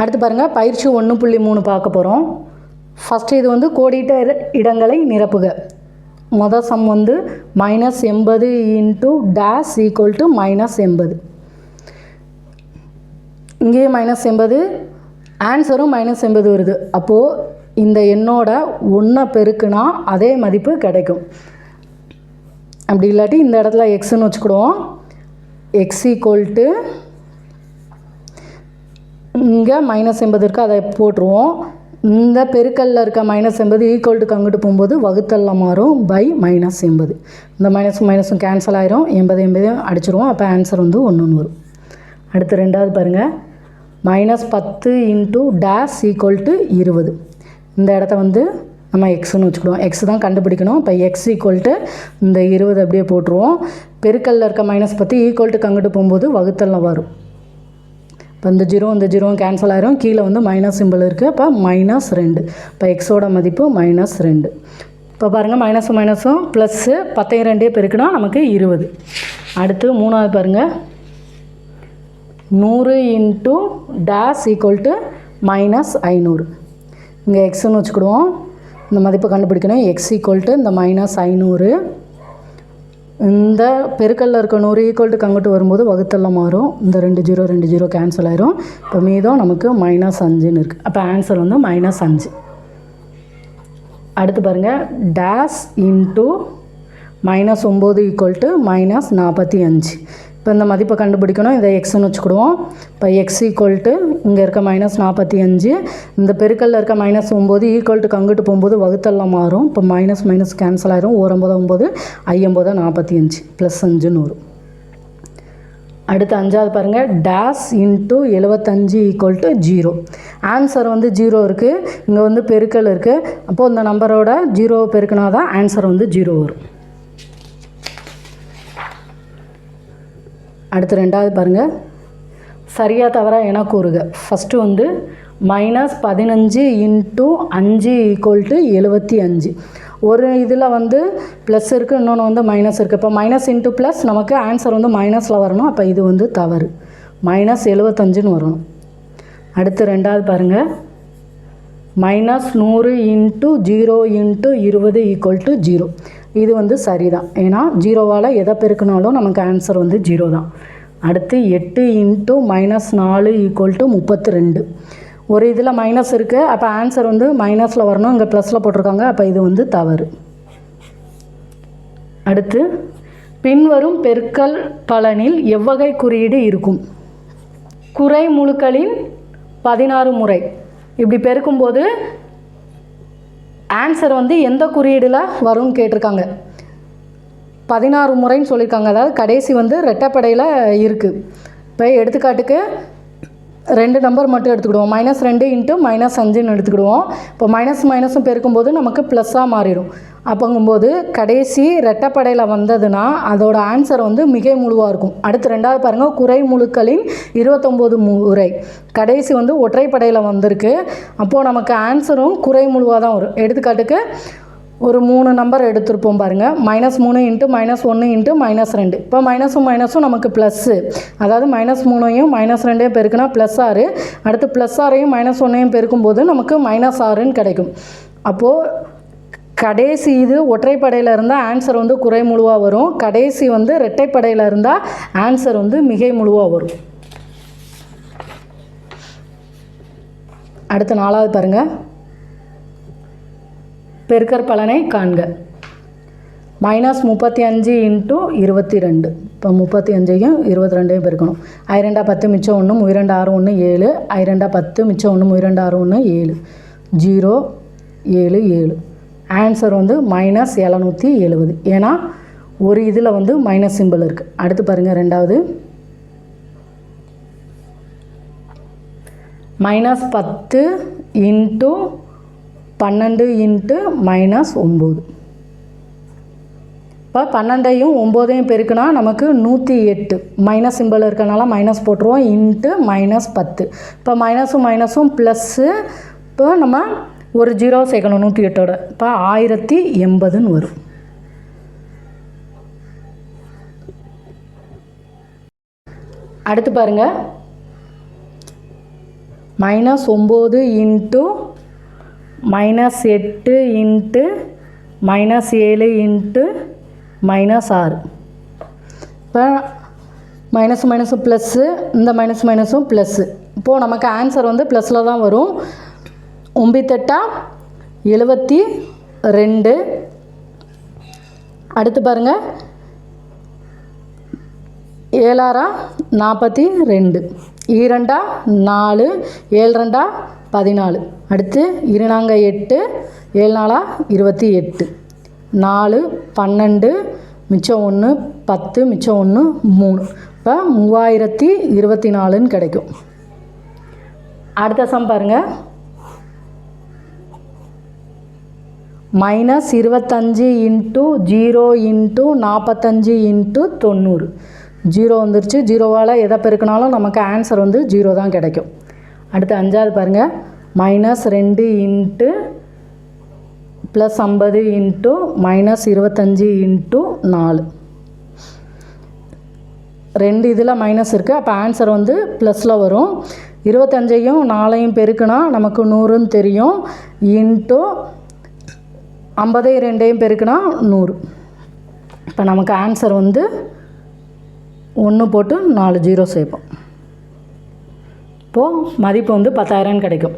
அடுத்து பாருங்கள் பயிற்சி ஒன்று புள்ளி மூணு பார்க்க போகிறோம் ஃபஸ்ட்டு இது வந்து கோடிட்ட இடங்களை நிரப்புக. மொதல் சம் வந்து மைனஸ் எண்பது into dash equal to minus எண்பது. இங்கேயும் மைனஸ் எண்பது ஆன்சரும் மைனஸ் எண்பது வருது. அப்போது இந்த எண்ணோட ஒன்றை பெருக்குனா அதே மதிப்பு கிடைக்கும். அப்படி இல்லாட்டி இந்த இடத்துல எக்ஸ்ன்னு வச்சுக்கிடுவோம். எக்ஸ் ஈக்குவல் டு இங்கே மைனஸ் எண்பது இருக்குது அதை போட்டுருவோம். இந்த பெருக்கல்ல இருக்க மைனஸ் எண்பது ஈக்குவல் டுக்கு அங்கிட்டு போகும்போது வகுத்தல்ல மாறும் பை மைனஸ் எண்பது. இந்த மைனஸும் மைனஸும் கேன்சல் ஆயிரும். எண்பது எண்பதையும் அடிச்சிருவோம். அப்போ ஆன்சர் வந்து ஒன்று வரும் அடுத்து ரெண்டாவது பாருங்கள் மைனஸ் பத்து இன்ட்டு டேஸ் ஈக்குவல் டு இருபது. இந்த இடத்த வந்து நம்ம எக்ஸ்னு வச்சுக்கிடுவோம். எக்ஸ் தான் கண்டுபிடிக்கணும். இப்போ எக்ஸ் ஈக்குவல் டு இந்த இருபது அப்படியே போட்டுருவோம். பெருக்கல்ல இருக்க மைனஸ் பத்து ஈக்குவல் டுக்கு அங்கிட்டு போகும்போது வகுத்தல்ல வரும் இப்போ இந்த ஜீரோ இந்த ஜீரோவும் கேன்சல் ஆயிரும். கீழே வந்து மைனஸ் சிம்பிள் இருக்குது அப்போ மைனஸ் ரெண்டு. இப்போ எக்ஸோட மதிப்பு மைனஸ் ரெண்டு. இப்போ பாருங்கள் மைனஸும் மைனஸும் ப்ளஸ்ஸு பத்தையும் ரெண்டே பெருக்கினா நமக்கு இருபது. அடுத்து மூணாவது பாருங்கள் நூறு into dash equal to minus ஐநூறு. இங்கே எக்ஸ்ன்னு வச்சுக்கிடுவோம். இந்த மதிப்பை கண்டுபிடிக்கணும். எக்ஸ் ஈக்குவல் டு இந்த மைனஸ் ஐநூறு. இந்த பெருக்கல்ல இருக்க நூறு ஈக்குவல் டு கங்கிட்டு வரும்போது வகுத்தெல்லாம் மாறும். இந்த ரெண்டு ஜீரோ ரெண்டு ஜீரோ கேன்சல் ஆயிரும். இப்போ மீதம் நமக்கு மைனஸ் அஞ்சுன்னு இருக்குது அப்போ ஆன்சர் வந்து மைனஸ் அஞ்சு. அடுத்து பாருங்கள் டேஸ் இன்ட்டு மைனஸ் ஒம்பது ஈக்குவல் டு மைனஸ் நாற்பத்தி அஞ்சு. இப்போ இந்த மதிப்பை கண்டுபிடிக்கணும். இதை எக்ஸ்னு வச்சுக்கிடுவோம். இப்போ எக்ஸ் ஈக்குவல் டு இங்கே இருக்க மைனஸ் நாற்பத்தி அஞ்சு. இந்த பெருக்கல்ல இருக்க மைனஸ் ஒம்பது ஈக்குவல் டு அங்கிட்டு போகும்போது வகுத்தெல்லாம் மாறும். இப்போ மைனஸ் மைனஸ் கேன்சல் ஆயிரும். ஓரம்பது ஒம்பது ஐம்பது நாற்பத்தி அஞ்சு. ப்ளஸ் அஞ்சு நூறு. அடுத்து அஞ்சாவது பாருங்கள் டேஸ் இன்ட்டு எழுபத்தஞ்சு ஈக்குவல் டு ஜீரோ ஆன்சர் வந்து ஜீரோ இருக்குது இங்கே வந்து பெருக்கல் இருக்குது அப்போது இந்த நம்பரோட ஜீரோ பெருக்கினா தான் ஆன்சர் வந்து ஜீரோ வரும். அடுத்து ரெண்டாவது பாருங்கள் சரியாக தவறாக என கூறுக. ஃபஸ்ட்டு வந்து மைனஸ் பதினஞ்சு இன்ட்டு அஞ்சு ஈக்குவல் டு எழுபத்தி அஞ்சு. ஒரு இதில் வந்து ப்ளஸ் இருக்குது இன்னொன்று வந்து மைனஸ் இருக்குது இப்போ மைனஸ் இன்ட்டு ப்ளஸ் நமக்கு ஆன்சர் வந்து மைனஸில் வரணும். அப்போ இது வந்து தவறு. மைனஸ் எழுபத்தஞ்சுன்னு வரணும். அடுத்து ரெண்டாவது பாருங்கள் மைனஸ் நூறு இன்ட்டு ஜீரோ இன்ட்டு இருபது ஈக்குவல் டு ஜீரோ இது வந்து சரிதான். ஏன்னா ஜீரோவால் எதை பெருக்கினாலும் நமக்கு ஆன்சர் வந்து ஜீரோ தான் அடுத்து எட்டு இன்ட்டு மைனஸ் நாலு ஈக்குவல் டு முப்பத்தி ரெண்டு ஒரு இதில் மைனஸ் இருக்குது அப்போ ஆன்சர் வந்து மைனஸில் வரணும் இங்கே ப்ளஸில் போட்டிருக்காங்க அப்போ இது வந்து தவறு. அடுத்து பின்வரும் பெருக்கல் பலனில் எவ்வகை குறியீடு இருக்கும்? குறை முழுக்களின் பதினாறு முறை. இப்படி பெருக்கும்போது ஆன்சர் வந்து எந்த குறியீடில் வரும்னு கேட்டிருக்காங்க. பதினாறு முறைன்னு சொல்லியிருக்காங்க. அதாவது கடைசி வந்து ரெட்டைப்படையில் இருக்குது இப்போ எடுத்துக்காட்டுக்கு ரெண்டு நம்பர் மட்டும் எடுத்துக்கிடுவோம். மைனஸ் ரெண்டு இன்ட்டு மைனஸ் அஞ்சுன்னு எடுத்துக்கிடுவோம். இப்போ மைனஸ் மைனஸும் பெருக்கும்போது நமக்கு ப்ளஸ்ஸாக மாறிடும். அப்போங்கும்போது கடைசி ரெட்டப்படையில் வந்ததுன்னா அதோட ஆன்சர் வந்து மிகை முழுவாக இருக்கும். அடுத்து ரெண்டாவது பாருங்கள் குறை முழுக்களின் இருபத்தொம்போது முறை கடைசி வந்து ஒற்றைப்படையில் வந்திருக்கு. அப்போது நமக்கு ஆன்சரும் குறை முழுவாக தான் வரும். எடுத்துக்காட்டுக்கு ஒரு மூணு நம்பர் எடுத்திருப்போம் பாருங்கள் மைனஸ் மூணு இன்ட்டு மைனஸ் ஒன்று இன்ட்டு மைனஸ் ரெண்டு. இப்போ மைனஸும் மைனஸும் நமக்கு ப்ளஸ்ஸு அதாவது மைனஸ் மூணையும் மைனஸ் ரெண்டையும் பெருக்குனா ப்ளஸ் ஆறு. அடுத்து ப்ளஸ் ஆறையும் மைனஸ் ஒன்றையும் பெருக்கும்போது நமக்கு மைனஸ் ஆறுன்னு கிடைக்கும். அப்போது கடைசி இது ஒற்றைப்படையில் இருந்தால் ஆன்சர் வந்து குறை முழுவாக வரும். கடைசி வந்து இரட்டைப்படையில் இருந்தால் ஆன்சர் வந்து மிகை முழுவாக வரும். அடுத்து நாலாவது பாருங்கள் பெருக்கற் பலனை காண்க. மைனஸ் முப்பத்தி அஞ்சு இன்ட்டு இருபத்தி ரெண்டு. இப்போ முப்பத்தி அஞ்சையும் இருபத்தி ரெண்டையும் பெருக்கணும். ஐரெண்டா பத்து மிச்சம் ஒன்று முயரெண்டு ஆறு ஒன்று ஏழு. ஐரெண்டா பத்து மிச்சம் ஒன்று முயரெண்டு ஆறு ஒன்று ஏழு. ஜீரோ ஏழு ஏழு. ஆன்சர் வந்து மைனஸ் எழுநூற்றி எழுபது. ஏன்னா ஒரு இதில் வந்து மைனஸ் சிம்பிள் இருக்குது அடுத்து பாருங்கள் ரெண்டாவது. மைனஸ் பத்து இன்ட்டு பன்னெண்டு இன்ட்டு மைனஸ் ஒம்பது இப்போ பன்னெண்டையும் ஒம்போதையும் பெருக்குனா நமக்கு நூற்றி எட்டு. மைனஸ் சிம்பிள் இருக்கனால மைனஸ் போட்டுருவோம். இன்ட்டு மைனஸ் பத்து. இப்போ மைனஸும் மைனஸும் ப்ளஸ்ஸு இப்போ நம்ம ஒரு ஜீரோ சேர்க்கணும் நூற்றி எட்டோட. இப்போ ஆயிரத்தி எண்பதுன்னு வரும். அடுத்து பாருங்கள் மைனஸ் ஒம்பது இன்ட்டு மைனஸ் எட்டு இன்ட்டு மைனஸ் ஏழு இன்ட்டு மைனஸ் ஆறு. இப்போ மைனஸ் மைனஸும் ப்ளஸ்ஸு இந்த மைனஸ் மைனஸும் ப்ளஸ்ஸு இப்போது நமக்கு ஆன்சர் வந்து ப்ளஸில் தான் வரும். ஒம்பித்தெட்டா எழுபத்தி ரெண்டு. அடுத்து பாருங்கள் ஏழாரா நாற்பத்தி ரெண்டு. ஈரெண்டா நாலு. ஏழு ரெண்டா பதினாலு. அடுத்து இருநாங்க எட்டு ஏழு நாளா இருபத்தி எட்டு நாலு பன்னெண்டு மிச்சம் ஒன்று பத்து மிச்சம் ஒன்று மூணு. இப்போ மூவாயிரத்தி இருபத்தி நாலுன்னு கிடைக்கும். அடுத்த சம் பாருங்கள் மைனஸ் இருபத்தஞ்சி இன்ட்டு ஜீரோ இன்ட்டு நாற்பத்தஞ்சு இன்ட்டு தொண்ணூறு. ஜீரோ வந்துருச்சு. ஜீரோவால் எதை பெருக்கினாலும் நமக்கு ஆன்சர் வந்து ஜீரோ தான் கிடைக்கும். அடுத்து அஞ்சாவது பாருங்கள் மைனஸ் ரெண்டு இன்ட்டு ப்ளஸ் ஐம்பது இன்ட்டு மைனஸ் இருபத்தஞ்சி இன்ட்டு நாலு. ரெண்டு இதில் மைனஸ் இருக்குது அப்போ ஆன்சர் வந்து ப்ளஸில் வரும். இருபத்தஞ்சையும் நாலையும் பெருக்குனா நமக்கு நூறுன்னு தெரியும். இன்ட்டு ஐம்பதையும் ரெண்டையும் பெருக்குனா நூறு. இப்போ நமக்கு ஆன்சர் வந்து ஒன்று போட்டு நாலு ஜீரோ சேர்ப்போம். அப்போது மதிப்பு வந்து பத்தாயிரம்னு கிடைக்கும்.